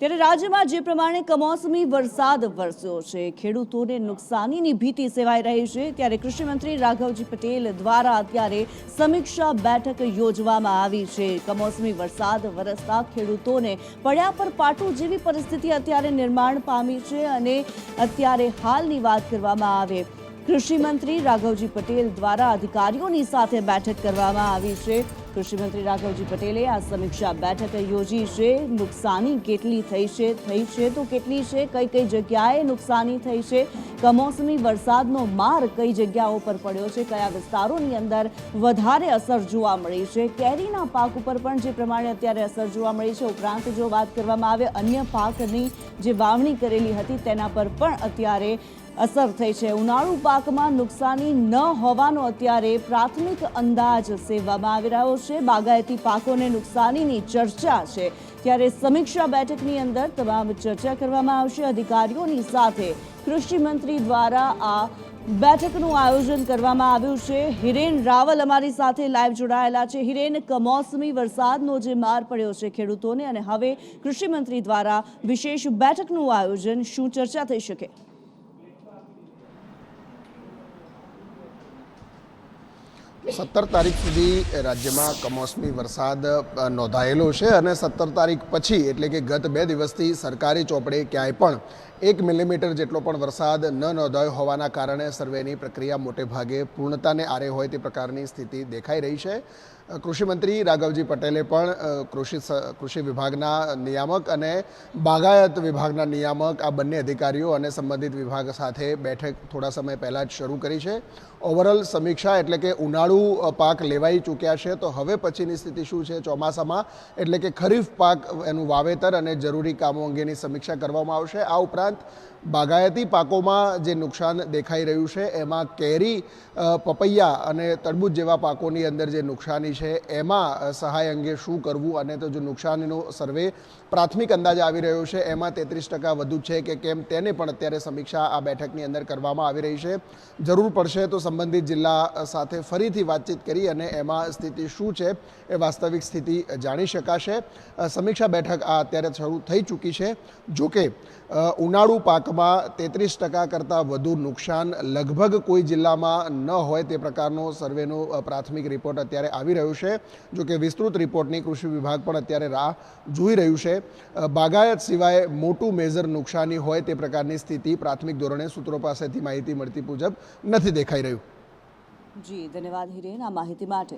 ત્યારે રાજ્યમાં જે પ્રમાણે કમોસમી વરસાદ વરસ્યો છે, ખેડૂતોને નુકસાનીની ભીતિ સેવાઈ રહી છે, ત્યારે કૃષિમંત્રી રાઘવજી પટેલ દ્વારા અત્યારે સમીક્ષા બેઠક યોજવામાં આવી છે. કમોસમી વરસાદ વરસતા ખેડૂતોને પડ્યા પર પાટું જેવી પરિસ્થિતિ અત્યારે નિર્માણ પામી છે અને અત્યારે હાલની વાત કરવામાં આવે. કૃષિમંત્રી રાઘવજી પટેલ દ્વારા અધિકારીઓની સાથે બેઠક કરવામાં આવી છે. કૃષિમંત્રી રાઘવજી પટેલે આ સમીક્ષા બેઠક યોજી છે. નુકસાની કેટલી થઈ છે? થઈ છે તો કેટલી છે? કઈ કઈ જગ્યાએ નુકસાની થઈ છે? કમોસમી વરસાદનો માર કઈ જગ્યાઓ પર પડ્યો છે? કયા વિસ્તારોની અંદર વધારે અસર જોવા મળી છે? કેરીના પાક ઉપર પણ જે પ્રમાણે અત્યારે અસર જોવા મળી છે, ઉપરાંત જો વાત કરવામાં આવે અન્ય પાકની જે વાવણી કરેલી હતી તેના પર પણ અત્યારે અસર થઈ છે. ઉનાળુ પાકમાં નુકસાની ન હોવાનો અત્યારે પ્રાથમિક અંદાજ સેવવામાં આવી રહ્યો છે. બાગાયતી પાકોને નુકસાનીની ચર્ચા છે. ત્યારે સમીક્ષા બેઠકની અંદર તમામ ચર્ચા કરવામાં આવશે. અધિકારીઓની સાથે કૃષિ મંત્રી દ્વારા આ બેઠકનું આયોજન કરવામાં આવ્યું છે. હિરેન રાવલ અમારી સાથે લાઈવ જોડાયેલા છે. હિરેન, કમોસમી વરસાદનો જે માર પડ્યો છે ખેડૂતોને અને હવે કૃષિ મંત્રી દ્વારા વિશેષ બેઠકનું આયોજન શું ચર્ચા થઈ શકે? સત્તર તારીખ સુધી રાજ્યમાં કમોસમી વરસાદ નોંધાયેલો છે અને સત્તર તારીખ પછી, એટલે કે ગત બે દિવસથી સરકારી ચોપડે ક્યાંય પણ એક મિલીમીટર જેટલો પણ વરસાદ ન નોંધાયો હોવાના કારણે સર્વેની પ્રક્રિયા મોટે ભાગે પૂર્ણતાને આરે હોય તે પ્રકારની સ્થિતિ દેખાઈ રહી છે. કૃષિમંત્રી રાઘવજી પટેલે પણ કૃષિ કૃષિ વિભાગના નિયામક અને બાગાયત વિભાગના નિયામક, આ બંને અધિકારીઓ અને સંબંધિત વિભાગ સાથે બેઠક થોડા સમય પહેલાં જ શરૂ કરી છે. ઓવરઓલ સમીક્ષા એટલે કે ઉનાળુ પાક લેવાઈ ચૂક્યા છે, તો હવે પછીની સ્થિતિ શું છે ચોમાસામાં? એટલે કે ખરીફ પાક એનું વાવેતર અને જરૂરી કામો અંગેની સમીક્ષા કરવામાં આવશે. આ ઉપરાંત બાગાયતી પાકોમાં જે નુકસાન દેખાઈ રહ્યું છે, એમાં કેરી પપૈયા અને તરબૂચ જેવા પાકોની અંદર જે નુકસાની છે, એમાં સહાય અંગે શું કરવું અને તો જો નુકસાનીનો સર્વે પ્રાથમિક અંદાજ આવી રહ્યો છે, એમાં તેત્રીસ ટકા વધુ છે કે કેમ તેને પણ અત્યારે સમીક્ષા આ બેઠકની અંદર કરવામાં આવી રહી છે. જરૂર પડશે તો સંબંધિત જિલ્લા સાથે ફરીથી વાતચીત કરી અને એમાં સ્થિતિ શું છે એ વાસ્તવિક સ્થિતિ જાણી શકાશે. સમીક્ષા બેઠક આ અત્યારે શરૂ થઈ ચૂકી છે. જોકે ઉનાળુ પાકમાં તેત્રીસ ટકા કરતાં વધુ નુકસાન લગભગ કોઈ જિલ્લામાં ન હોય તે પ્રકારનો સર્વેનો પ્રાથમિક રિપોર્ટ અત્યારે આવી રહ્યો છે. જોકે વિસ્તૃત રિપોર્ટની કૃષિ વિભાગ પણ અત્યારે રાહ જોઈ રહ્યું છે. બાગાયત સિવાય મોટું મેજર નુકસાની હોય તે પ્રકારની સ્થિતિ પ્રાથમિક ધોરણે સૂત્રો પાસેથી માહિતી મળતી મુજબ નથી દેખાઈ રહ્યું. જી, ધન્યવાદ હિરેન. આ માહિતી માટે